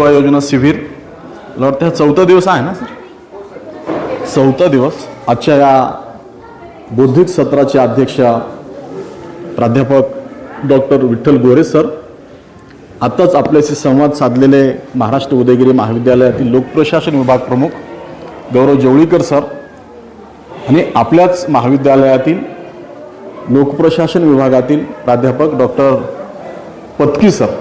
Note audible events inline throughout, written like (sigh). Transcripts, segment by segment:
सेवा योजना शिबिर. मला वाटतं हा चौथा दिवस आहे ना सर? चौथा दिवस. आजच्या या बौद्धिक सत्राचे अध्यक्ष प्राध्यापक डॉक्टर विठ्ठल गोरे सर आत्ताच आपल्याशी संवाद साधलेले महाराष्ट्र उदयगिरी महाविद्यालयातील लोकप्रशासन विभाग प्रमुख गौरव जवळीकर सर आणि आपल्याच महाविद्यालयातील लोकप्रशासन विभागातील प्राध्यापक डॉक्टर पत्की सर.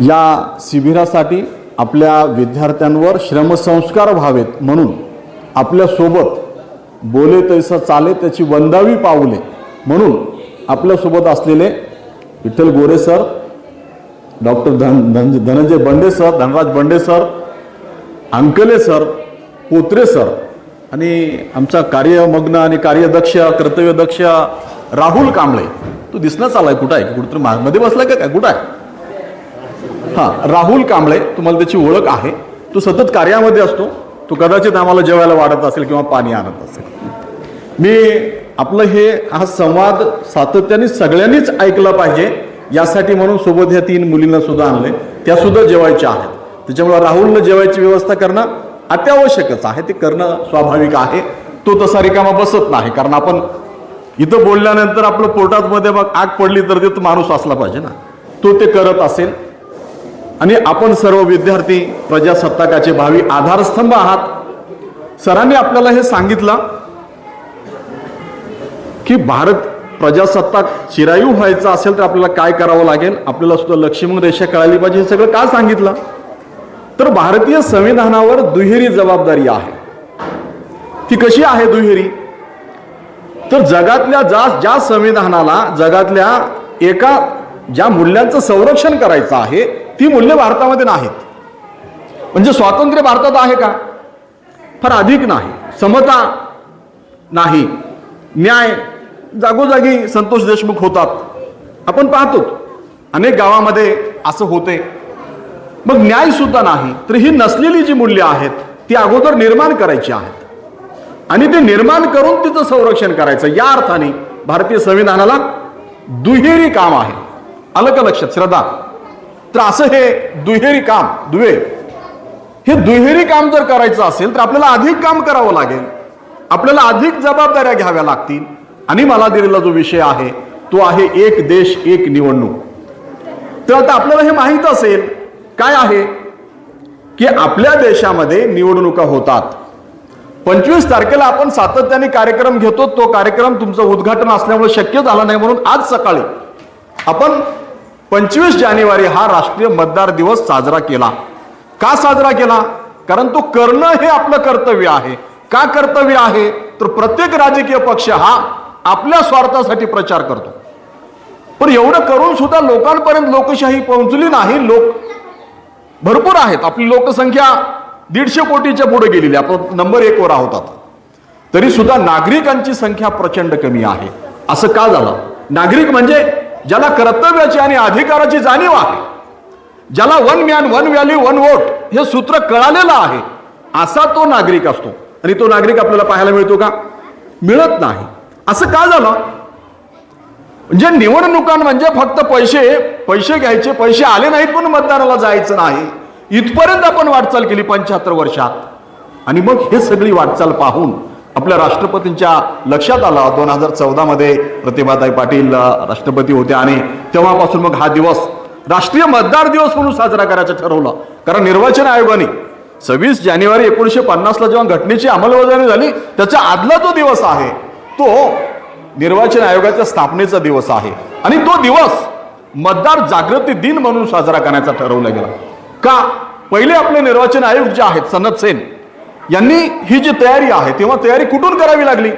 या शिबिरासाठी आपल्या विद्यार्थ्यांवर श्रमसंस्कार व्हावेत म्हणून आपल्यासोबत बोले तैसा चाले त्याची वंदावी पावले म्हणून आपल्यासोबत असलेले विठ्ठल गोरे सर डॉक्टर धन धन Dhananjay Bande sir Dhanraj Bande sir Ankale sir Potre sir आणि आमचा कार्यमग्न आणि कार्यदक्ष कर्तव्यदक्ष राहुल कांबळे. तो दिसणं चालाय कुठं आहे? कुठंतरी मा- मध्ये बसलाय का काय? कुठं आहे? हां राहुल कांबळे तुम्हाला त्याची ओळख आहे. तो सतत कार्यामध्ये असतो. तो कदाचित आम्हाला जेवायला वाढत असेल किंवा पाणी आणत असेल. मी आपलं हे हा संवाद सातत्याने सगळ्यांनीच ऐकला पाहिजे. यासाठी म्हणून सोबत ह्या तीन मुलींना सुद्धा आणले त्या सुद्धा जेवायच्या आहेत. त्याच्यामुळे राहुलनं जेवायची व्यवस्था करणं अत्यावश्यकच आहे. ते करणं स्वाभाविक आहे. तो तसा रिकामा बसत नाही. कारण आपण इथं बोलल्यानंतर आपलं पोटात मध्ये मग आग पडली तर ते माणूस असला पाहिजे ना. तो ते करत असेल. आणि आपण सर्व विद्यार्थी प्रजासत्ताकाचे भावी आधारस्तंभ आहात. सरांनी आपल्याला हे सांगितलं की भारत प्रजासत्ताक चिरायू व्हायचा असेल तर आपल्याला काय करावं लागेल? आपल्याला सुद्धा लक्ष्मण रेषा कळाली पाहिजे हे सगळं का सांगितलं? तर भारतीय संविधानावर दुहेरी जबाबदारी आहे. ती कशी आहे दुहेरी? तर जगातल्या जा ज्या संविधानाला जगातल्या एका ज्या मूल्यांचं संरक्षण करायचं आहे ती मूल्य भारतामध्ये नाहीत. म्हणजे स्वातंत्र्य भारतात आहे का? फार अधिक नाही. समता नाही. न्याय जागोजागी संतोष देशमुख होतात. आपण पाहतो अनेक गावामध्ये असं होते. मग न्याय सुद्धा नाही तर ही नसलेली जी मूल्य आहेत ती अगोदर निर्माण करायची आहेत. आणि ते निर्माण करून तिचं संरक्षण करायचं. या अर्थाने भारतीय संविधानाला दुहेरी काम आहे. आलं का लक्षात? श्रद्धा. तर असं हे दुहेरी काम दुवे हे दुहेरी काम जर करायचं असेल तर आपल्याला अधिक काम करावं लागेल. आपल्याला अधिक जबाबदाऱ्या घ्याव्या लागतील. आणि मला दिलेला जो विषय आहे तो आहे एक देश एक निवडणूक. तर आता आपल्याला हे माहीत असेल काय आहे? की आपल्या देशामध्ये निवडणुका होतात. पंचवीस तारखेला आपण सातत्याने कार्यक्रम घेतो तो कार्यक्रम तुमचं उद्घाटन असल्यामुळे शक्य झाला नाही म्हणून आज सकाळी आपण पंचवीस जानेवारी हा राष्ट्रीय मतदार दिवस साजरा केला. का साजरा केला? कारण तो करणं हे आपलं कर्तव्य आहे. का कर्तव्य आहे? तर प्रत्येक राजकीय पक्ष हा आपल्या स्वार्थासाठी प्रचार करतो. पण एवढं करून सुद्धा लोकांपर्यंत लोकशाही पोहोचली नाही. लोक भरपूर आहेत. आपली लोकसंख्या दीडशे कोटीच्या पुढे गेलेली आपण नंबर एक वर आहोत आता. तरी सुद्धा नागरिकांची संख्या प्रचंड कमी आहे. असं का झालं? नागरिक म्हणजे ज्याला कर्तव्याची आणि अधिकाराची जाणीव आहे ज्याला one man one value one vote हे सूत्र कळालेलं आहे असा तो नागरिक असतो. आणि तो नागरिक आपल्याला पाहायला मिळतो का? मिळत नाही. असं का झालं? म्हणजे निवडणुका म्हणजे फक्त पैसे पैसे घ्यायचे पैसे आले नाहीत पण मतदानाला जायचं नाही. इथपर्यंत आपण वाटचाल केली पंच्याहत्तर वर्षात. आणि मग हे सगळी वाटचाल पाहून आपल्या राष्ट्रपतींच्या लक्षात आला. दोन हजार चौदा मध्ये प्रतिभाताई पाटील राष्ट्रपती होते आणि तेव्हापासून मग हा दिवस राष्ट्रीय मतदार दिवस म्हणून साजरा करायचं ठरवलं. कारण निर्वाचन आयोगाने सव्वीस जानेवारी एकोणीसशे पन्नासला जेव्हा घटनेची अंमलबजावणी झाली त्याचा आदला जो दिवस आहे. तो निर्वाचन आयोगाच्या स्थापनेचा दिवस आहे. आणि तो दिवस मतदार जागृती दिन म्हणून साजरा करण्याचा ठरवला गेला. का? पहिले आपले निर्वाचन आयोग जे आहेत सनत सेन यांनी ही जी तयारी आहे तेव्हा तयारी कुठून करावी लागली?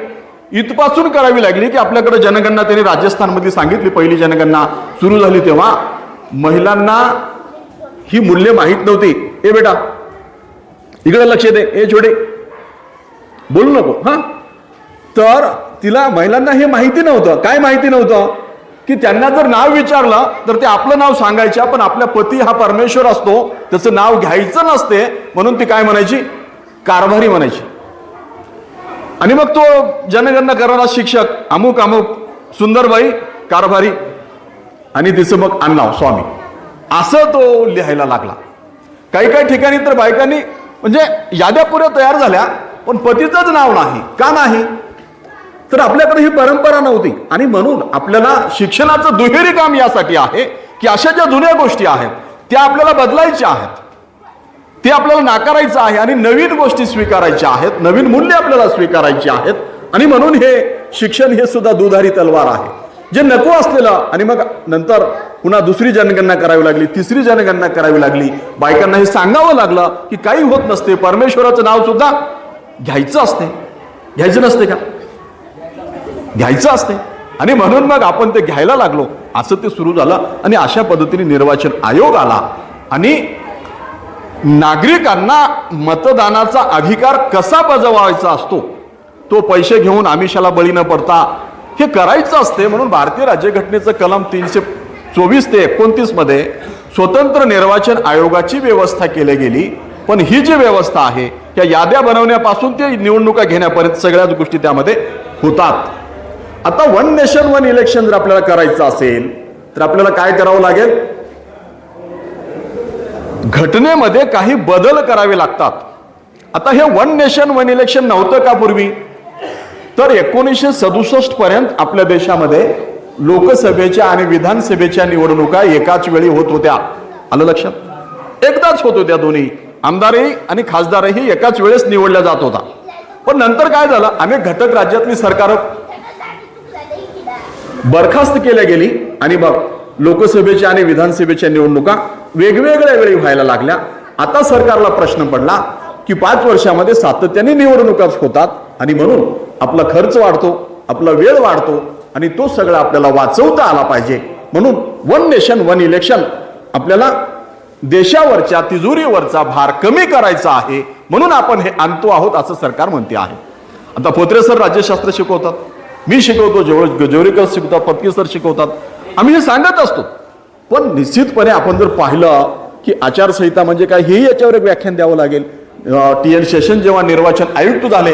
इथपासून करावी लागली की आपल्याकडे जनगणना त्यांनी राजस्थानमध्ये सांगितली. पहिली जनगणना सुरू झाली तेव्हा महिलांना ही मूल्य माहीत नव्हती. ए बेटा इकडे लक्ष दे. ए छोटे बोलू नको हा? तर तिला महिलांना हे माहिती नव्हतं. काय माहिती नव्हतं? की त्यांना जर नाव विचारलं तर ते आपलं नाव सांगायचे पण आपल्या पती हा परमेश्वर असतो. त्याचं नाव घ्यायचं नसते म्हणून ती काय म्हणायची? कारभारी म्हणायची. आणि मग तो जनगणना करणारा शिक्षक अमुक अमुक सुंदरबाई कारभारी आणि तिचं मग अण्णाव स्वामी. असं तो लिहायला लागला. काही काही ठिकाणी तर बायकांनी म्हणजे याद्या पुऱ्या तयार झाल्या पण पतीचंच नाव नाही. का नाही? तर आपल्याकडे ही परंपरा नव्हती. आणि म्हणून आपल्याला शिक्षणाचं दुहेरी काम यासाठी आहे की अशा ज्या जुन्या गोष्टी आहेत त्या आपल्याला बदलायच्या आहेत. ते आपल्याला नाकारायचं आहे आणि नवीन गोष्टी स्वीकारायच्या आहेत नवीन मूल्य आपल्याला स्वीकारायची आहेत. आणि म्हणून हे शिक्षण हे सुद्धा दुधारी तलवार आहे. जे नको असलेलं आणि मग नंतर पुन्हा दुसरी जनगणना करावी लागली तिसरी जनगणना करावी लागली. बायकांना हे सांगावं लागलं की काही होत नसते. परमेश्वराचं नाव सुद्धा घ्यायचं असते. घ्यायचं नसते का? घ्यायचं असते. आणि म्हणून मग आपण ते घ्यायला लागलो. असं ते सुरू झालं. आणि अशा पद्धतीने निर्वाचन आयोग आला. आणि नागरिकांना मतदानाचा अधिकार कसा बजवायचा असतो? तो पैसे घेऊन आमिषाला बळी न पडता हे करायचं असते म्हणून भारतीय राज्यघटनेचं कलम तीनशे चोवीस ते एकोणतीसमध्ये स्वतंत्र निर्वाचन आयोगाची व्यवस्था केली गेली. पण ही जी व्यवस्था आहे त्या याद्या बनवण्यापासून ते निवडणुका घेण्यापर्यंत सगळ्याच गोष्टी त्यामध्ये होतात. आता वन नेशन वन इलेक्शन जर आपल्याला करायचं असेल तर आपल्याला काय करावं लागेल? घटनेमध्ये काही बदल करावे लागतात. आता हे वन नेशन वन इलेक्शन नव्हतं का पूर्वी? तर एकोणीसशे सदुसष्ट पर्यंत आपल्या देशामध्ये लोकसभेच्या आणि विधानसभेच्या निवडणुका एकाच वेळी होत होत्या. आलं लक्षात? एकदाच होत होत्या दोन्ही. आमदारही आणि खासदारही एकाच वेळेस निवडल्या जात होता. पण नंतर काय झालं? आम्ही घटक राज्यातली सरकार बरखास्त केल्या गेली आणि बघ लोकसभेच्या आणि विधानसभेच्या निवडणुका वेगवेगळ्या वेळी व्हायला लागल्या. आता सरकारला प्रश्न पडला की पाच वर्षामध्ये सातत्याने निवडणुकाच होतात आणि म्हणून आपला खर्च वाढतो आपला वेळ वाढतो आणि तो सगळा आपल्याला वाचवता आला पाहिजे. म्हणून वन नेशन वन इलेक्शन आपल्याला देशावरच्या तिजोरीवरचा भार कमी करायचा आहे. म्हणून आपण हे आणतो आहोत असं सरकार म्हणते आहे. आता पोत्रे सर राज्यशास्त्र शिकवतात. मी शिकवतो जेवढे जेवरीकर शिकवतात पत्की सर शिकवतात. आम्ही हे सांगत असतो. पण निश्चितपणे आपण जर पाहिलं की आचारसंहिता म्हणजे काय हेही याच्यावर एक व्याख्यान द्यावं लागेल. टी एन शेषन जेव्हा निर्वाचन आयुक्त झाले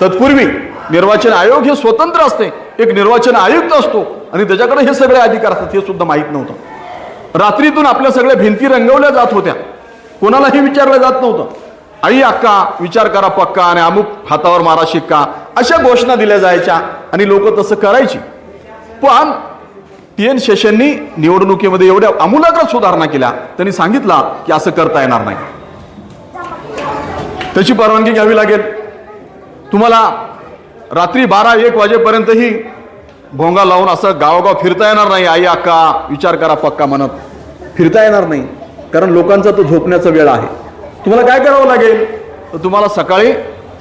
तत्पूर्वी निर्वाचन आयोग हे स्वतंत्र असते. एक निर्वाचन आयुक्त असतो आणि त्याच्याकडे हे सगळे अधिकार असतात हे सुद्धा माहीत नव्हतं. रात्रीतून आपल्या सगळ्या भिंती रंगवल्या जात होत्या. कोणालाही विचारलं जात नव्हतं. आई अक्का विचार करा पक्का आणि अमुक हातावर मारा शिक्का अशा घोषणा दिल्या जायच्या आणि लोक तसं करायची. पण टी एन शेषननी निवडणुकीमध्ये एवढ्या आमूलाग्र सुधारणा केल्या. त्यांनी सांगितला की असं करता येणार नाही. त्याची परवानगी घ्यावी लागेल. तुम्हाला रात्री बारा एक वाजेपर्यंतही भोंगा लावून असं गावोगाव फिरता येणार नाही आई अक्का विचार करा पक्का म्हणत. फिरता येणार नाही कारण लोकांचा तो झोपण्याचा वेळ आहे. तुम्हाला काय करावं लागेल? तर तुम्हाला सकाळी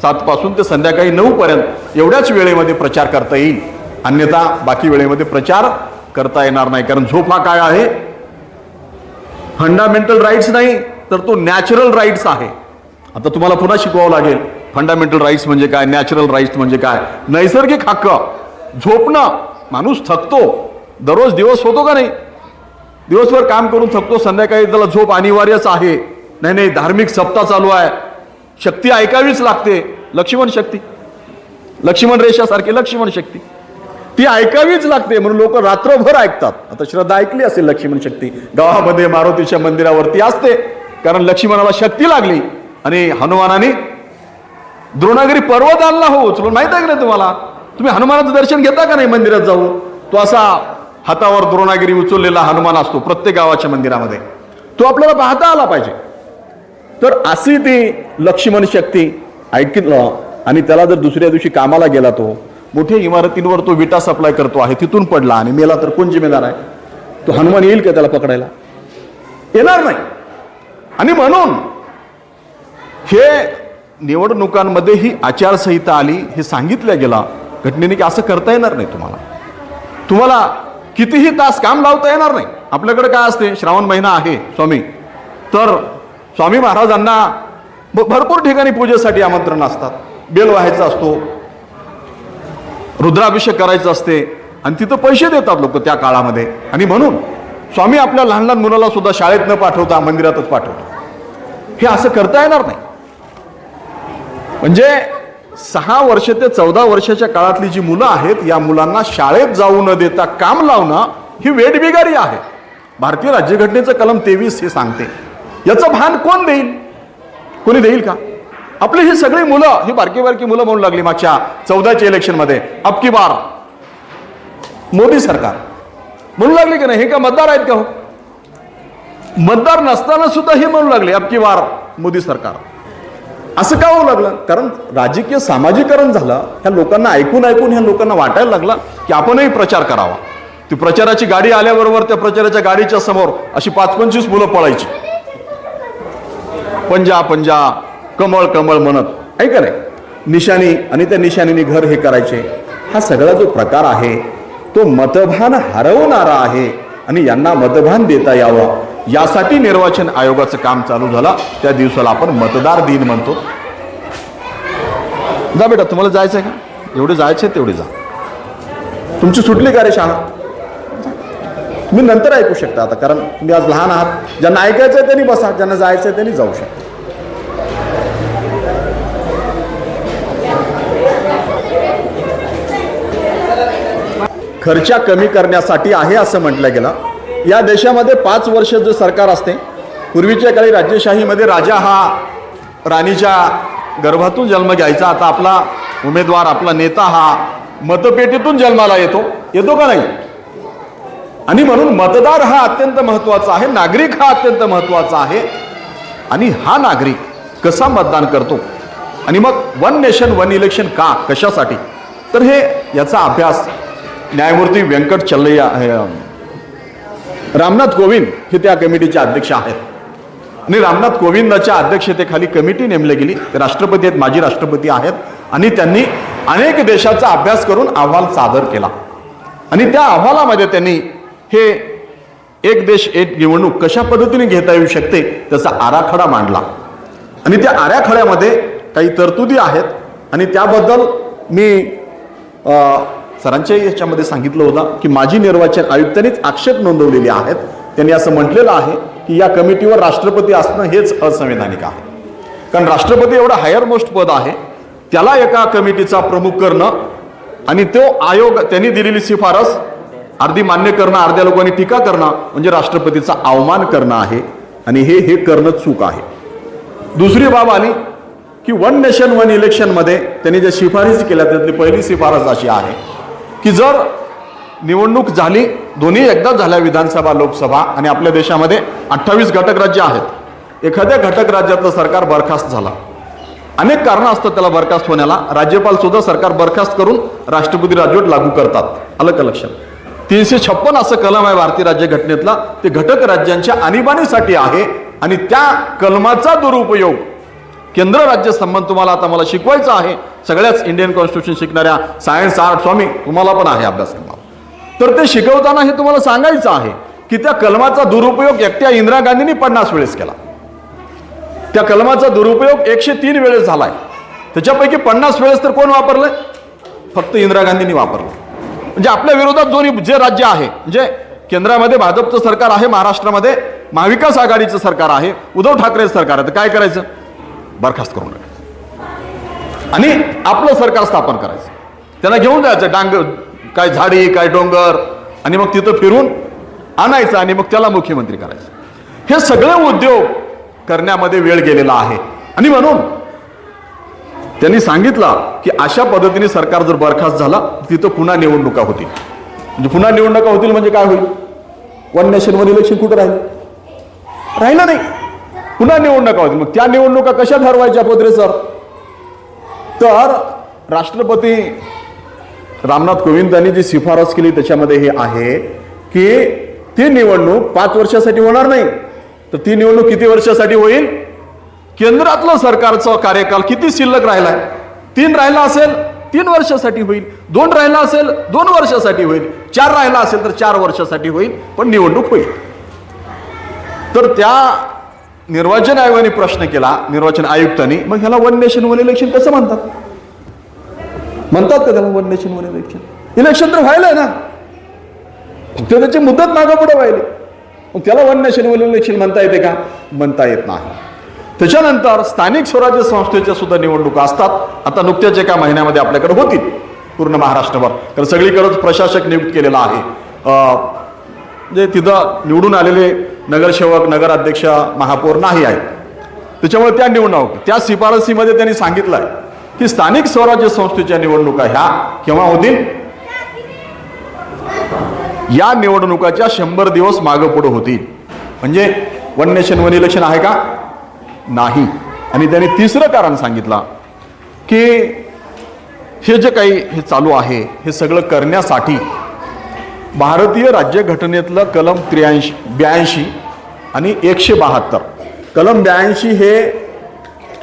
सातपासून ते संध्याकाळी नऊपर्यंत एवढ्याच वेळेमध्ये प्रचार करता येईल. अन्यथा बाकी वेळेमध्ये प्रचार करता येणार नाही. कारण झोप हा काय आहे? फंडामेंटल राईट्स नाही तर तो नॅचरल राईट्स आहे. आता तुम्हाला पुन्हा शिकवावं लागेल फंडामेंटल राईट्स म्हणजे काय नॅचरल राईट्स म्हणजे काय? नैसर्गिक हक्क. झोपणं माणूस थकतो. दररोज दिवस होतो का नाही? दिवसभर काम करून थकतो संध्याकाळी त्याला झोप अनिवार्यच आहे. नाही नाही धार्मिक सप्ताह चालू आहे. शक्ती ऐकावीच लागते. लक्ष्मण शक्ती. लक्ष्मण रेषासारखी लक्ष्मण शक्ती. ती ऐकावीच लागते म्हणून लोक रात्रभर ऐकतात. आता श्रद्धा ऐकली असेल लक्ष्मण शक्ती गावामध्ये मारुतीच्या मंदिरावरती असते कारण लक्ष्मणाला शक्ती लागली आणि हनुमानाने द्रोणागिरी पर्वत आणला हो उचलून. माहीत आहे का नाही तुम्हाला? तुम्ही हनुमानाचं दर्शन घेता का नाही मंदिरात जाऊ तो असा हातावर द्रोणागिरी उचललेला हनुमान असतो प्रत्येक गावाच्या मंदिरामध्ये. तो आपल्याला पाहता आला पाहिजे. तर अशी ती लक्ष्मण शक्ती ऐकलं आणि त्याला जर दुसऱ्या दिवशी कामाला गेला तो मोठ्या इमारतींवर तो विटा सप्लाय करतो आहे तिथून पडला आणि मेला तर कोण जिम्मेदार आहे? तो हनुमान येईल का त्याला पकडायला? येणार नाही. आणि म्हणून हे निवडणुकांमध्ये ही आचारसंहिता आली हे सांगितलं गेला. घटनेने की असं करता येणार नाही तुम्हाला. तुम्हाला कितीही तास काम लावता येणार नाही. आपल्याकडे काय असते? श्रावण महिना आहे स्वामी. तर स्वामी महाराजांना भरपूर ठिकाणी पूजेसाठी आमंत्रण असतात. बेल व्हायचा असतो रुद्राभिषेक करायचं असते आणि तिथं पैसे देतात लोक त्या काळामध्ये. आणि म्हणून स्वामी आपल्या लहान लहान मुलाला सुद्धा शाळेत न पाठवता मंदिरातच पाठवतो. हे असं करता येणार नाही. म्हणजे सहा वर्ष ते चौदा वर्षाच्या काळातली जी मुलं आहेत या मुलांना शाळेत जाऊ न देता काम लावणं ही वेटबिगारी आहे. भारतीय राज्यघटनेचं कलम तेवीस हे सांगते. याचं भान कोण देईल? कोणी देईल का? आपली ही सगळी मुलं ही बारकी बारकी मुलं म्हणू लागली मागच्या चौदाच्या इलेक्शनमध्ये अबकी बार? मोदी सरकार. म्हणू लागली की नाही? हे का मतदार आहेत का हो? मतदार नसताना सुद्धा हे म्हणू लागले अबकी बार? मोदी सरकार. असं का होऊ लागलं? कारण राजकीय सामाजिकरण झालं ह्या लोकांना ऐकून ऐकून ह्या लोकांना वाटायला लागलं की आपणही प्रचार करावा. ती प्रचाराची गाडी आल्याबरोबर त्या प्रचाराच्या गाडीच्या समोर अशी पाच पंचवीस मुलं पळायची. पंजा पंजा. कमळ कमळ म्हणत. ऐका नाही निशाणी आणि त्या निशाणीने घर हे करायचे. हा सगळा जो प्रकार आहे तो मतभान हरवणारा आहे आणि यांना मतभान देता यावं. यासाठी निर्वाचन आयोगाचं काम चालू झालं. त्या दिवसाला आपण मतदार दिन म्हणतो. जा बेटा तुम्हाला जायचं आहे का? एवढे जायचे तेवढे जा. तुमची सुटली का रे शाळा तुम्ही नंतर ऐकू शकता आता कारण तुम्ही आज लहान आहात. ज्यांना ऐकायचं आहे त्यांनी बसा ज्यांना जायचं आहे त्यांनी जाऊ शकता. खर्चा कमी करण्यासाठी आहे असं म्हटलं गेलं. या देशामध्ये पाच वर्ष जे सरकार असते पूर्वीच्या काळी राज्यशाहीमध्ये राजा हा राणीच्या गर्भातून जन्म घ्यायचा. आता आपला उमेदवार आपला नेता हा मतपेटीतून जन्माला येतो. येतो का नाही? आणि म्हणून मतदार हा अत्यंत महत्त्वाचा आहे नागरिक हा अत्यंत महत्त्वाचा आहे. आणि हा नागरिक कसा मतदान करतो? आणि मग वन नेशन वन इलेक्शन का? कशासाठी? तर हे याचा अभ्यास न्यायमूर्ती व्यंकट चल्लय्या रामनाथ कोविंद हे त्या कमिटीचे अध्यक्ष आहेत. आणि रामनाथ कोविंदाच्या अध्यक्षतेखाली कमिटी नेमली गेली. राष्ट्रपती आहेत माजी राष्ट्रपती आहेत. आणि त्यांनी अनेक देशाचा अभ्यास करून अहवाल सादर केला. आणि त्या अहवालामध्ये त्यांनी हे एक देश एक निवडणूक कशा पद्धतीने घेता येऊ शकते त्याचा आराखडा मांडला. आणि त्या आराखड्यामध्ये काही तरतुदी आहेत. आणि त्याबद्दल मी सरांच्याही सरांच्या याच्यामध्ये सांगितलं होतं की माजी निर्वाचन आयुक्तांनीच आक्षेप नोंदवलेले आहेत. त्यांनी असं म्हटलेलं आहे की या कमिटीवर राष्ट्रपती असणं हेच असंवैधानिक आहे. कारण राष्ट्रपती एवढं हायर मोस्ट पद आहे त्याला एका कमिटीचा प्रमुख करणं आणि तो आयोग त्यांनी दिलेली शिफारस अर्धी मान्य करणं अर्ध्या लोकांनी टीका करणं म्हणजे राष्ट्रपतीचा अवमान करणं आहे. आणि हे हे करणं चूक आहे. दुसरी बाब आली की वन नेशन वन इलेक्शनमध्ये त्यांनी ज्या शिफारसी केल्या त्यातली पहिली शिफारस अशी आहे की जर निवडणूक झाली दोन्ही एकदाच झाल्या विधानसभा लोकसभा आणि आपल्या देशामध्ये अठ्ठावीस घटक राज्य आहेत. एखाद्या घटक राज्यातलं सरकार बरखास्त झाला. अनेक कारणं असतात त्याला बरखास्त होण्याला. राज्यपाल सुद्धा सरकार बरखास्त करून राष्ट्रपती राजवट लागू करतात. आलं का लक्षात? तीनशे छप्पन असं कलम आहे भारतीय राज्यघटनेतला ते घटक राज्यांच्या आणीबाणीसाठी आहे आणि त्या कलमाचा दुरुपयोग केंद्र राज्य संबंध तुम्हाला आता मला शिकवायचा आहे. सगळ्याच इंडियन कॉन्स्टिट्यूशन शिकणाऱ्या सायन्स आर्ट स्वामी तुम्हाला पण आहे अभ्यासक्रमात तर ते शिकवताना हे तुम्हाला सांगायचं आहे की त्या कलमाचा दुरुपयोग एकट्या इंदिरा गांधींनी पन्नास वेळेस केला. त्या कलमाचा दुरुपयोग एकशे तीन वेळेस झालाय. त्याच्यापैकी पन्नास वेळेस तर कोण वापरलंय? फक्त इंदिरा गांधींनी वापरलं. म्हणजे आपल्या विरोधात जो जे राज्य आहे म्हणजे केंद्रामध्ये भाजपचं सरकार आहे महाराष्ट्रामध्ये महाविकास आघाडीचं सरकार आहे उद्धव ठाकरे सरकार आहे. तर काय करायचं? बरखास्त करून टाकायचं आणि आपलं सरकार स्थापन करायचं. त्यांना घेऊन जायचं डांग काय झाडी काय डोंगर आणि मग तिथं फिरून आणायचं आणि मग त्याला मुख्यमंत्री करायचं. हे सगळे उद्योग करण्यामध्ये वेळ गेलेला आहे. आणि म्हणून त्यांनी सांगितलं की अशा पद्धतीने सरकार जर बरखास्त झाला तिथं पुन्हा निवडणुका होतील. म्हणजे पुन्हा निवडणुका होतील म्हणजे काय होईल? वन नेशन वन इलेक्शन कुठं राहील? राहिलं नाही. पुन्हा निवडणुका होतील मग त्या निवडणुका कशा ठरवायच्या पत्रे सर? तर राष्ट्रपती रामनाथ कोविंद यांनी जी शिफारस केली त्याच्यामध्ये हे आहे की ती निवडणूक पाच वर्षासाठी होणार नाही. तर ती निवडणूक किती वर्षासाठी होईल? केंद्रातलं सरकारचा कार्यकाल किती शिल्लक राहिलाय? तीन राहिला असेल तीन वर्षासाठी होईल. दोन राहिला असेल दोन वर्षासाठी होईल. चार राहिला असेल तर चार वर्षासाठी होईल. पण निवडणूक होईल. तर त्या निर्वाचन आयोगाने प्रश्न केला निर्वाचन आयुक्तांनी. मग ह्याला वन नेशन वन इलेक्शन कसं म्हणतात? म्हणतात का त्याला one nation one election election तर व्हायलंय ना. फक्त त्याची मुदत मागं पुढे व्हायली. मग त्याला वन नेशन वन इलेक्शन म्हणता येते का? म्हणता येत नाही. त्याच्यानंतर स्थानिक स्वराज्य संस्थेच्या सुद्धा निवडणुका असतात. आता नुकत्याच एका महिन्यामध्ये आपल्याकडे होतील पूर्ण महाराष्ट्रभर. तर सगळीकडेच प्रशासक नियुक्त केलेला आहे. अं, म्हणजे तिथं निवडून आलेले नगरसेवक नगराध्यक्ष महापौर नाही आहेत. त्याच्यामुळे त्या निवडणूक त्या शिफारसीमध्ये त्यांनी सांगितलं आहे की स्थानिक स्वराज्य संस्थेच्या निवडणुका ह्या केव्हा होतील? या निवडणुकाच्या शंभर दिवस मागं पुढं होतील. म्हणजे वन नेशन वन इलेक्शन आहे का? नाही. आणि त्यांनी तिसरं कारण सांगितलं की हे जे काही हे चालू आहे हे सगळं करण्यासाठी भारतीय राज्यघटनेतलं कलम त्र्याऐंशी ब्याऐंशी आणि एकशे बहात्तर. कलम ब्याऐंशी हे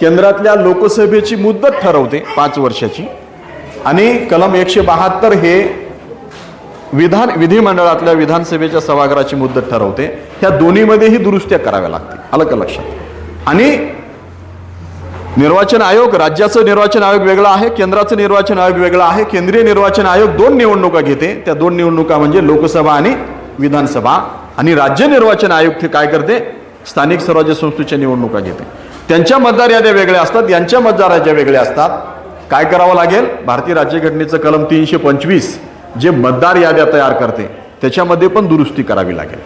केंद्रातल्या लोकसभेची मुदत ठरवते पाच वर्षाची. आणि कलम एकशे बहात्तर हे विधान विधिमंडळातल्या विधानसभेच्या सभागृहाची मुदत ठरवते. ह्या दोन्हीमध्येही दुरुस्त्या कराव्या लागतील आलं का लक्षात आणि निर्वाचन आयोग राज्याचं निर्वाचन आयोग वेगळं आहे केंद्राचं निर्वाचन आयोग वेगळं आहे केंद्रीय निर्वाचन आयोग दोन निवडणुका घेते. त्या दोन निवडणुका म्हणजे लोकसभा आणि विधानसभा. आणि राज्य निर्वाचन आयोग ते काय करते? स्थानिक स्वराज्य संस्थेच्या निवडणुका घेते. त्यांच्या मतदार याद्या वेगळ्या असतात यांच्या मतदार याद्या वेगळ्या असतात. काय करावं लागेल? भारतीय राज्यघटनेचं कलम तीनशे पंचवीस जे मतदार याद्या तयार करते त्याच्यामध्ये पण दुरुस्ती करावी लागेल.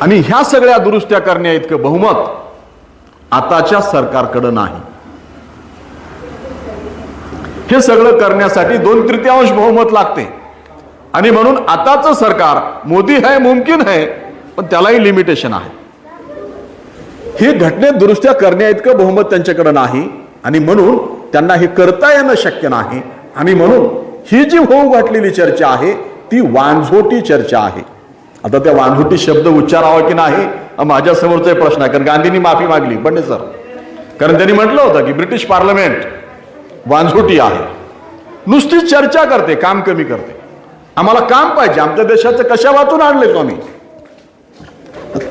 आणि ह्या सगळ्या दुरुस्त्या करण्या इतकं बहुमत आताच्या सरकारकडं नाही. हे सगळं करण्यासाठी दोन तृतीयांश बहुमत लागते. आणि म्हणून आताचं सरकार मोदी है मुमकिन है पण त्यालाही लिमिटेशन आहे. हे घटनेत दुरुस्त्या करण्या इतकं बहुमत त्यांच्याकडे नाही आणि म्हणून त्यांना हे करता येणं शक्य नाही. आणि म्हणून ही जी होऊ घातलेली चर्चा आहे ती वांझोटी चर्चा आहे. आता त्या वांझोटी शब्द उच्चारावा की नाही माझ्यासमोरचा एक प्रश्न आहे कारण गांधींनी माफी मागली. बंडे सर. कारण त्यांनी म्हटलं होतं की ब्रिटिश पार्लमेंट वांझोटी आहे. नुसती चर्चा करते काम कमी करते. आम्हाला काम पाहिजे. आमच्या देशाचं कशा वाचून आणले आम्ही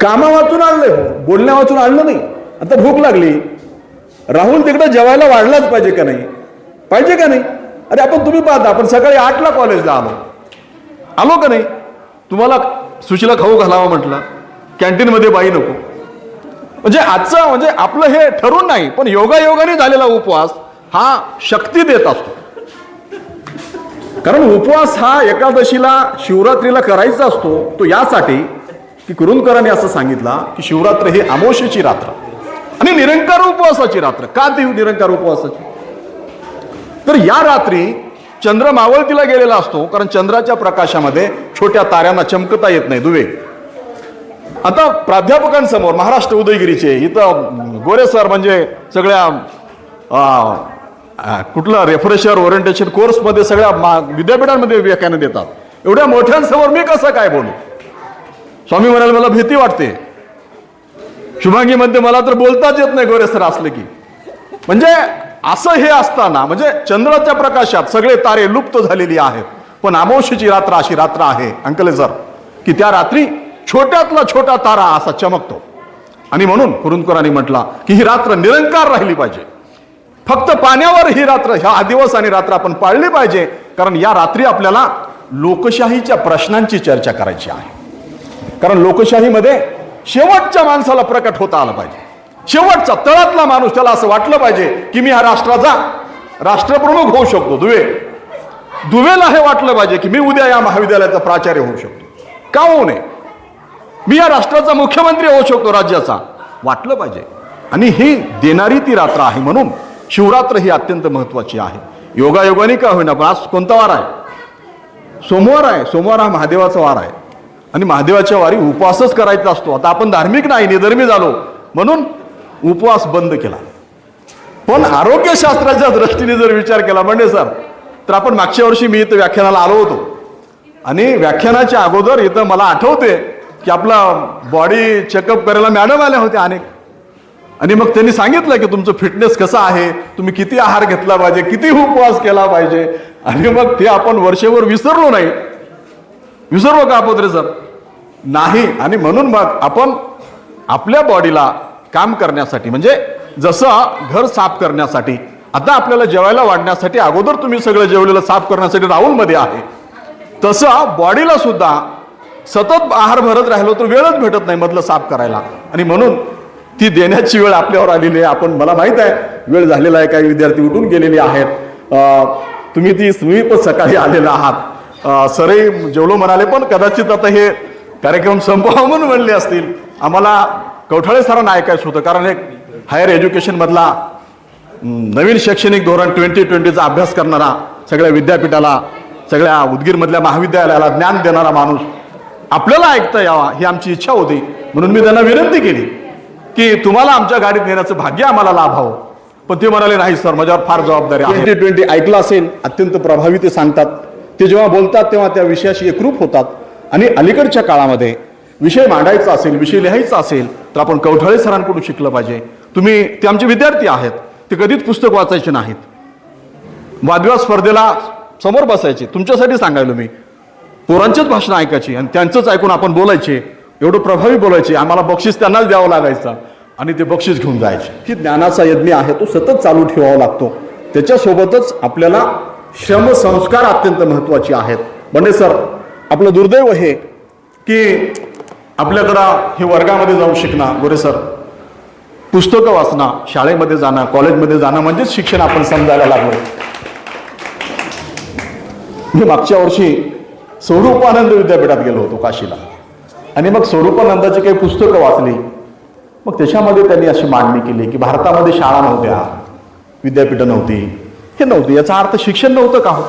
कामा वाचून आणले हो. बोलण्या वाचून आणलं नाही. आता भूक लागली. राहुल तिकडे जेवायला वाढलाच पाहिजे का नाही? पाहिजे का नाही? अरे आपण तुम्ही पाहता आपण सकाळी आठला कॉलेजला आलो. आलो का नाही? तुम्हाला सुशीला खाऊ घालावा म्हटलं. कॅन्टीनमध्ये बाई नको. म्हणजे आजचं म्हणजे आपलं हे ठरून नाही पण योगायोगाने झालेला उपवास हा शक्ती देत असतो. कारण उपवास हा एकादशीला शिवरात्रीला करायचा असतो तो यासाठी की कुरुंदकरांनी असं सांगितला की शिवरात्र ही अमोशेची रात्र आणि निरंकार उपवासाची रात्र. का ती निरंकार उपवासाची? तर या रात्री चंद्र मावळतीला गेलेला असतो कारण चंद्राच्या प्रकाशामध्ये छोट्या ताऱ्यांना चमकता येत नाही दुवे. आता प्राध्यापकांसमोर महाराष्ट्र उदयगिरीचे इथं गोरे सर म्हणजे सगळ्या कुठलं रेफ्रेशर ओरिएंटेशन कोर्समध्ये सगळ्या मा- विद्यापीठांमध्ये व्याख्यानं देतात. एवढ्या मोठ्यांसमोर मी कसं काय बोलू? स्वामी म्हणाले मला भीती वाटते. शुभांगीमध्ये मला तर बोलताच येत नाही गोरे सर असले की. म्हणजे असं हे असताना म्हणजे चंद्राच्या प्रकाशात सगळे तारे लुप्त झालेली आहेत. पण आमोशीची रात्र अशी रात्र आहे अंकले सर की त्या रात्री छोट्यातला छोटा तारा असा चमकतो. आणि म्हणून कुरुंदकरांनी म्हटला की ही रात्र निरंकार राहिली पाहिजे. फक्त पाण्यावर ही रात्र ह्या दिवस आणि रात्र आपण पाळली पाहिजे कारण या रात्री आपल्याला लोकशाहीच्या प्रश्नांची चर्चा करायची आहे. कारण लोकशाहीमध्ये शेवटच्या माणसाला प्रकट होता आलं पाहिजे. शेवटचा तळातला माणूस त्याला असं वाटलं पाहिजे की मी हा राष्ट्राचा राष्ट्रप्रमुख होऊ शकतो दुवे. दुवेला हे वाटलं पाहिजे की मी उद्या या महाविद्यालयाचा प्राचार्य होऊ शकतो. का होऊ नये? मी या राष्ट्राचा मुख्यमंत्री होऊ शकतो राज्याचा. वाटलं पाहिजे. आणि ही देणारी ती रात्र आहे म्हणून शिवरात्र ही अत्यंत महत्वाची आहे. योगायोगाने का होईना पण आज कोणता वार आहे? सोमवार आहे. सोमवार हा महादेवाचा वार आहे. आणि महादेवाच्या वारी उपवासच करायचा असतो. आता आपण धार्मिक नाही निधर्मी झालो. म्हणून उपवास बंद केला. पण आरोग्यशास्त्राच्या दृष्टीने जर विचार केला म्हणजे सर तर आपण मागच्या वर्षी मी इथं व्याख्यानाला आलो होतो. आणि व्याख्यानाच्या अगोदर इथं मला आठवते की आपला बॉडी चेकअप करायला मॅडम आल्या होत्या अनेक. आणि मग त्यांनी सांगितलं की तुमचं फिटनेस कसं आहे तुम्ही किती आहार घेतला पाहिजे किती उपवास केला पाहिजे. आणि मग ते आपण वर्षभर विसरलो नाही. विसरलो का आपत्रे सर? नाही. आणि म्हणून मग आपण आपल्या बॉडीला काम करण्यासाठी म्हणजे जसं घर साफ करण्यासाठी आता आपल्याला जेवायला वाढण्यासाठी अगोदर तुम्ही सगळं जेवलेलं साफ करण्यासाठी राऊंडमध्ये आहे. तसं बॉडीला सुद्धा सतत आहार भरत राहिलो तर वेळच भेटत नाही मधलं साफ करायला. आणि म्हणून ती देण्याची वेळ आपल्यावर आलेली आहे. आपण मला माहीत आहे वेळ झालेला आहे काही विद्यार्थी उठून गेलेले आहेत. तुम्ही ती तुम्ही पण सकाळी आलेला आहात. अ, सरही जेवलो म्हणाले पण कदाचित आता हे कार्यक्रम संपवा म्हणून म्हणले असतील. आम्हाला कवठाळे सरांना ऐकायचं होतं. कारण एक हायर एज्युकेशनमधला मधला नवीन शैक्षणिक धोरण ट्वेंटी ट्वेंटीचा अभ्यास करणारा सगळ्या विद्यापीठाला सगळ्या उदगीरमधल्या महाविद्यालयाला ज्ञान देणारा माणूस आपल्याला ऐकता यावा ही आमची इच्छा होती. म्हणून मी त्यांना विनंती केली की तुम्हाला आमच्या गाडीत नेण्याचं भाग्य आम्हाला लाभावं. पण ते म्हणाले नाही सर माझ्यावर फार जबाबदारी ट्वेंटी ट्वेंटी ऐकलं असेल अत्यंत प्रभावी ते सांगतात. ते जेव्हा बोलतात तेव्हा त्या विषयाशी एकरूप होतात. आणि अलीकडच्या काळामध्ये विषय मांडायचा असेल विषय लिहायचा असेल तर आपण कवठळे सरांकडून शिकलं पाहिजे. तुम्ही ते आमचे विद्यार्थी आहेत ते कधीच पुस्तक वाचायचे नाहीत. वादविवाद स्पर्धेला समोर बसायचे. तुमच्यासाठी सांगायलो मी. पोरांचेच भाषण ऐकायची आणि त्यांचंच ऐकून आपण बोलायचे. एवढं प्रभावी बोलायचे. आम्हाला बक्षीस त्यांनाच द्यावं लागायचं. आणि ते बक्षीस घेऊन जायचे. की ज्ञानाचा यज्ञ आहे तो सतत चालू ठेवावा लागतो. त्याच्यासोबतच आपल्याला श्रमसंस्कार अत्यंत महत्त्वाचे आहेत. म्हणजे सर आपलं दुर्दैव हे की आपल्याकडं हे वर्गामध्ये जाऊन शिकणं. गोरे सर पुस्तकं वाचणं शाळेमध्ये जाणं कॉलेजमध्ये जाणं म्हणजेच शिक्षण आपण समजायला लागलो. मी मागच्या वर्षी स्वरूपानंद विद्यापीठात गेलो होतो काशीला. आणि मग स्वरूपानंदाची काही पुस्तकं वाचली. मग त्याच्यामध्ये त्यांनी अशी मांडणी केली की भारतामध्ये शाळा नव्हत्या विद्यापीठं नव्हती. हे नव्हती याचा अर्थ शिक्षण नव्हतं का? हो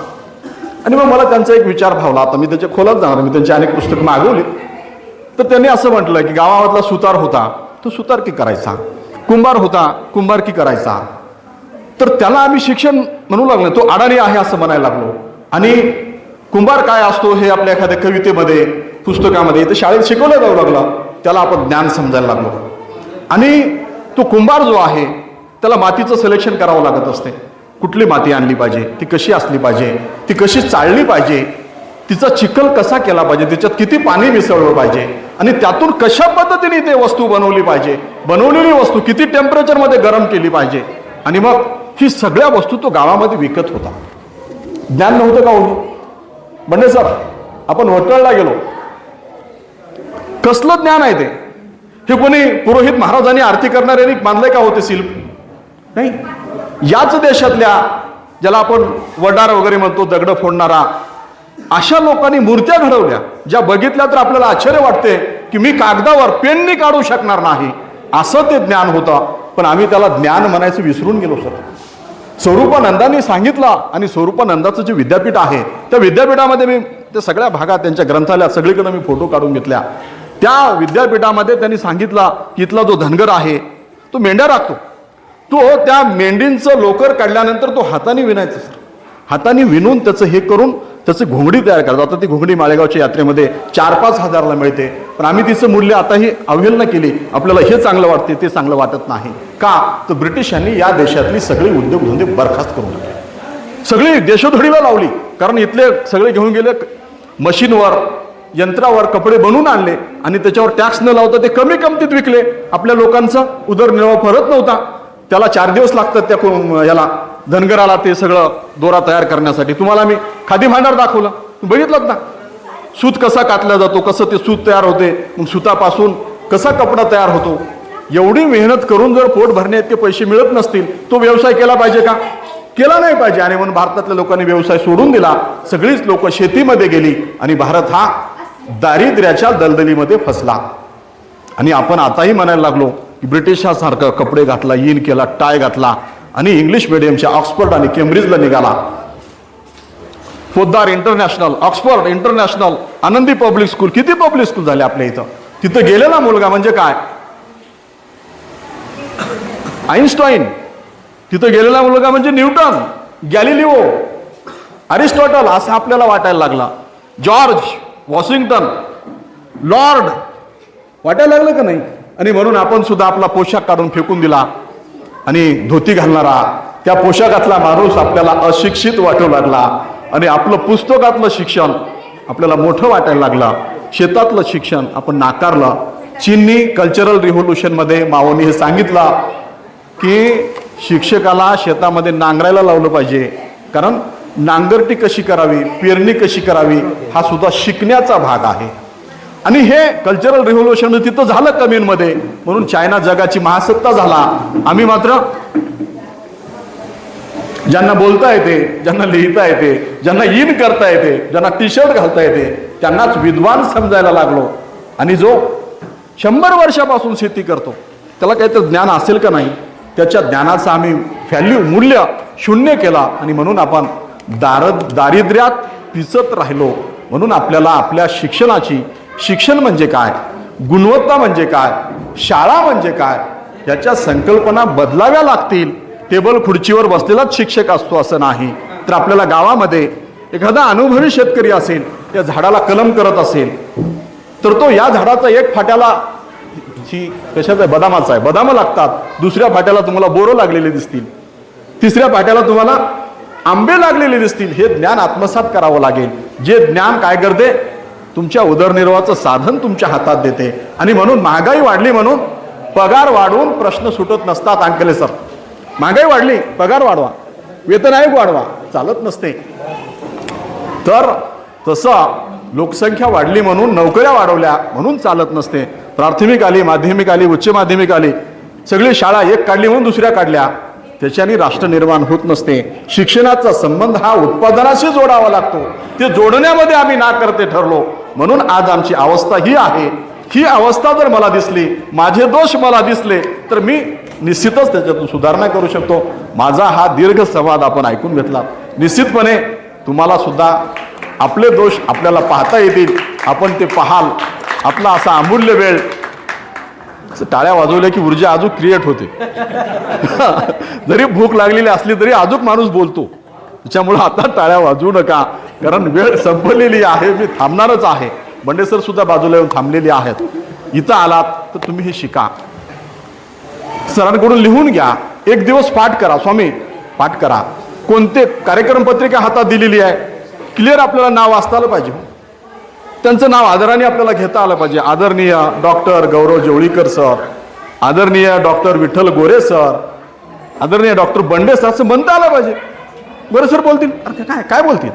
आणि मग मला त्यांचा एक विचार भावला. आता मी त्याच्या खोलात जाणार मी त्यांची अनेक पुस्तकं मागवली. तर त्यांनी असं म्हटलं की गावामधला सुतार होता तो सुतारकी करायचा? कुंभार होता कुंभारकी करायचा? तर त्याला आम्ही शिक्षण म्हणू लागलो तो अडाणी आहे असं म्हणायला लागलो. आणि कुंभार काय असतो हे आपल्या एखाद्या कवितेमध्ये पुस्तकामध्ये तर शाळेत शिकवलं जाऊ लागलं त्याला आपण ज्ञान समजायला लागलो. आणि तो कुंभार जो आहे त्याला मातीचं सिलेक्शन करावं लागत असते. कुठली माती आणली पाहिजे? ती कशी असली पाहिजे? ती कशी चालली पाहिजे? तिचा चिखल कसा केला पाहिजे? तिच्यात किती पाणी मिसळलं पाहिजे? आणि त्यातून कशा पद्धतीने ते वस्तू बनवली पाहिजे? बनवलेली वस्तू किती टेम्परेचरमध्ये गरम केली पाहिजे? आणि मग ही सगळ्या वस्तू तो गावामध्ये विकत होता. ज्ञान नव्हतं का होती म्हणजे सर आपण वटळला गेलो. कसलं ज्ञान आहे ते? हे कोणी पुरोहित महाराजांनी आरती करणाऱ्यांनी मानले का होते शिल्प? नाही. याच देशातल्या ज्याला आपण वडार वगैरे म्हणतो दगड फोडणारा अशा लोकांनी मूर्त्या घडवल्या ज्या बघितल्या तर आपल्याला आश्चर्य वाटते की मी कागदावर पेनने काढू शकणार नाही. असं ते ज्ञान होतं. पण आम्ही त्याला ज्ञान म्हणायचं विसरून गेलो सर. स्वरूपानंदांनी सांगितलं आणि स्वरूपानंदाचं जे विद्यापीठ आहे त्या विद्यापीठामध्ये मी त्या सगळ्या भागात त्यांच्या ग्रंथालयात सगळीकडे मी फोटो काढून घेतल्या. त्या विद्यापीठामध्ये त्यांनी सांगितलं की इथला जो धनगर आहे तो मेंढ्या राखतो. तो त्या मेंढींचं लोकर काढल्यानंतर तो हाताने विणायचा सर. हाताने विणून त्याचं हे करून त्याचं घोंगडी तयार करतात. आता ती घोंगडी माळेगावच्या यात्रेमध्ये चार पाच हजारला मिळते. पण आम्ही तिचं मूल्य आताही अवहेलना केली. आपल्याला हे चांगलं वाटते ते चांगलं वाटत नाही. का? तर ब्रिटिशांनी या देशातली सगळी उद्योगधंदे बरखास्त करून टाकले. सगळी देशोधडीला लावली. कारण इथले सगळे घेऊन गेले मशीनवर यंत्रावर कपडे बनवून आणले आणि त्याच्यावर टॅक्स न लावता ते कमी किमतीत विकले. आपल्या लोकांचा उदरनिर्वाह परत नव्हता. त्याला चार दिवस लागतात त्या याला. धनगराला ते सगळं दोरा तयार करण्यासाठी. तुम्हाला मी खादी भांडार दाखवलं. बघितलं ना? सूत कसा कातला जातो कसं ते सूत तयार होते मग सुतापासून कसा कपडा तयार होतो? एवढी मेहनत करून जर पोट भरणे इतके पैसे मिळत नसतील तो व्यवसाय केला पाहिजे का? केला नाही पाहिजे. आणि म्हणून भारतातल्या लोकांनी व्यवसाय सोडून दिला. सगळीच लोक शेतीमध्ये गेली आणि भारत हा दारिद्र्याच्या दलदलीमध्ये फसला. आणि आपण आताही म्हणायला लागलो की ब्रिटिशासारखं कपडे घातला इन केला टाय घातला आणि इंग्लिश मिडियमच्या ऑक्सफर्ड आणि केम्ब्रिजला निघाला. Poddar international Oxford international Anandi public school किती पब्लिक स्कूल झाले आपल्या इथं? तिथं गेलेला मुलगा म्हणजे काय? आईन्स्टाईन तिथं गेलेला मुलगा म्हणजे न्यूटन गॅलिलिओ अरिस्टॉटल असं आपल्याला वाटायला लागला. George Washington lord. वाटायला लागलं का नाही? आणि म्हणून आपण सुद्धा आपला पोशाख काढून फेकून दिला. आणि धोती घालणारा त्या पोशाखातला माणूस आपल्याला अशिक्षित वाटू लागला. आणि आपलं पुस्तकातलं शिक्षण आपल्याला मोठं वाटायला लागलं. शेतातलं शिक्षण आपण नाकारलं. चीननी कल्चरल रिव्होल्युशनमध्ये माओनी हे सांगितलं की शिक्षकाला शेतामध्ये नांगरायला लावलं पाहिजे. कारण नांगरटी कशी करावी पेरणी कशी करावी हा सुद्धा शिकण्याचा भाग आहे. आणि हे कल्चरल रिव्होल्युशन म्हणजे तिथं झालं कमीनमध्ये म्हणून चायना जगाची महासत्ता झाला. आम्ही मात्र ज्यांना बोलता येते ज्यांना लिहिता येते ज्यांना इन करता येते ज्यांना टी शर्ट घालता येते त्यांनाच विद्वान समजायला लागलो. आणि जो शंभर वर्षापासून शेती करतो त्याला काहीतरी ज्ञान असेल का नाही? त्याच्या ज्ञानाचा आम्ही व्हॅल्यू मूल्य शून्य केला आणि म्हणून आपण दार दारिद्र्यात पिचत राहिलो. म्हणून आपल्याला आपल्या शिक्षणाची शिक्षण म्हणजे काय? गुणवत्ता म्हणजे काय? शाळा म्हणजे काय? याच्या संकल्पना बदलाव्या लागतील. टेबल खुर्चीवर बसलेलाच शिक्षक असतो असं नाही. तर आपल्याला गावामध्ये एखादा अनुभवी शेतकरी असेल त्या झाडाला कलम करत असेल तर तो या झाडाचा एक फाट्याला ही कशाचा आहे? बदामाचा आहे. बदामं लागतात. दुसऱ्या फाट्याला तुम्हाला बोरं लागलेले दिसतील. तिसऱ्या फाट्याला तुम्हाला आंबे लागलेले दिसतील. हे ज्ञान आत्मसात करावं लागेल. जे ज्ञान काय करते? तुमच्या उदरनिर्वाहाचं साधन तुमच्या हातात देते. आणि म्हणून महागाई वाढली म्हणून पगार वाढवून प्रश्न सुटत नसतात अंकले सर महागाई वाढली पगार वाढवा. वेतन आयोग वाढवा. चालत नसते. तर तसं लोकसंख्या वाढली म्हणून नोकऱ्या वाढवल्या म्हणून चालत नसते. प्राथमिक आली माध्यमिक आली उच्च माध्यमिक आली. सगळी शाळा एक काढली म्हणून दुसऱ्या काढल्या. त्याच्याने राष्ट्र निर्माण होत नसते. शिक्षणाचा संबंध हा उत्पादनाशी जोडावा लागतो. ते जोडण्यामध्ये आम्ही ना करते ठरलो. म्हणून आज आमची अवस्था ही आहे. ही अवस्था जर मला दिसली माझे दोष मला दिसले तर मी निश्चितच त्याच्यातून सुधारणा करू शकतो. माझा हा दीर्घ संवाद आपण ऐकून घेतला. निश्चितपणे तुम्हाला सुद्धा आपले दोष आपल्याला पाहता येतील. आपण ते पाहाल. आपला असा अमूल्य वेळ टाळ्या वाजवल्या की ऊर्जा अजून क्रिएट होते. (laughs) जरी भूक लागलेली असली तरी अजून माणूस बोलतो. त्याच्यामुळं आता टाळ्या वाजवू नका. कारण वेळ संपलेली आहे मी थांबणारच आहे. बंडेसर सुद्धा बाजूला येऊन थांबलेली आहेत. इथं आलात तर तुम्ही हे शिका. सरांकडून लिहून घ्या. एक दिवस पाठ करा स्वामी. पाठ करा. कोणते कार्यक्रम पत्रिका हातात दिलेली आहे? क्लिअर आपल्याला नाव वाचता आलं पाहिजे. त्यांचं नाव आदराने आपल्याला घेता आलं पाहिजे. आदरणीय डॉक्टर गौरव जेवळीकर सर आदरणीय डॉक्टर विठ्ठल गोरे सर आदरणीय डॉक्टर बंडे सर असं म्हणता आलं पाहिजे. गोरे सर बोलतील. अरे काय काय बोलतील?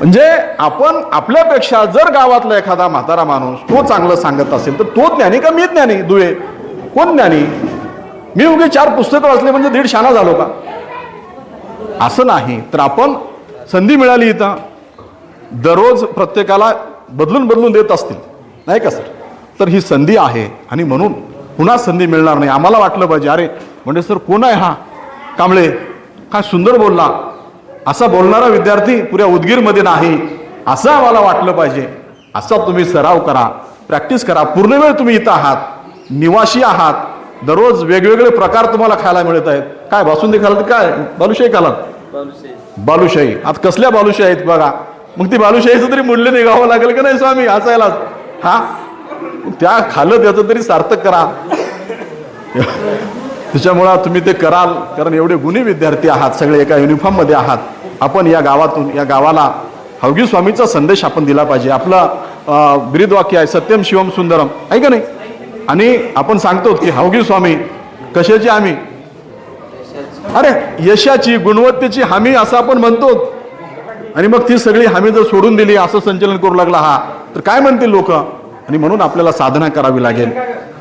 म्हणजे आपण आपल्यापेक्षा जर गावातला एखादा म्हातारा माणूस तो चांगलं सांगत असेल तर तो ज्ञानी का मी ज्ञानी? दुवे. कोण ज्ञानी? मी उगे चार पुस्तकं वाचले म्हणजे दीड शाना झालो का? असं नाही. तर आपण संधी मिळाली इथं. दररोज प्रत्येकाला बदलून बदलून देत असतील. नाही का सर? तर ही संधी आहे आणि म्हणून पुन्हा संधी मिळणार नाही. आम्हाला वाटलं पाहिजे अरे म्हणजे सर कोण आहे हा? कांबळे काय सुंदर बोलला. असा बोलणारा विद्यार्थी पुऱ्या उदगीरमध्ये नाही असं आम्हाला वाटलं पाहिजे. असा तुम्ही सराव करा प्रॅक्टिस करा. पूर्ण वेळ तुम्ही इथं आहात निवासी आहात. दररोज वेगवेगळे प्रकार तुम्हाला खायला मिळत आहेत. काय बासुंदी खालात काय? बालुशाही खालात बालुशाही. आता कसल्या बालुशाही आहेत बघा. मग ती बालुशाहीचं तरी मूल्य निघावं लागेल का नाही स्वामी? असायला हा? त्या खालं त्याचं तरी सार्थक करा. त्याच्यामुळं तुम्ही ते कराल कारण एवढे गुणी विद्यार्थी आहात सगळे एका युनिफॉर्ममध्ये आहात. आपण या गावातून या गावाला हवगी स्वामीचा संदेश आपण दिला पाहिजे. आपलं अं, आहे सत्यम शिवम सुंदरम. आहे का नाही? आणि आपण सांगतो की हवगी स्वामी कशाची आम्ही अरे यशाची गुणवत्तेची हमी असं आपण म्हणतो. आणि मग ती सगळी हमी जर सोडून दिली असं संचलन करू लागला हा तर काय म्हणतील लोक? आणि म्हणून आपल्याला साधना करावी लागेल.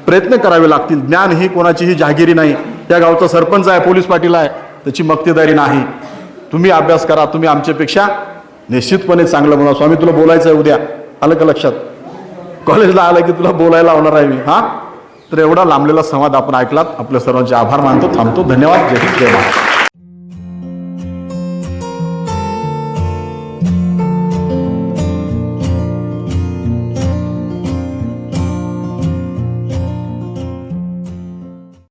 प्रयत्न करावे लागतील. ज्ञान ही कोणाचीही जहागिरी नाही. त्या गावचा सरपंच आहे पोलीस पाटील आहे त्याची मक्तेदारी नाही. तुम्ही अभ्यास करा तुम्ही आमच्यापेक्षा निश्चितपणे चांगलं म्हणा स्वामी तुला बोलायचं आहे उद्या. आलं का लक्षात? कॉलेजला आलं की तुला बोलायला होणार आहे मी हा? तर एवढा लांबलेला संवाद आपण ऐकलात. आपल्या सर्वांचे आभार मानतो थांबतो. धन्यवाद. जय जय महाराज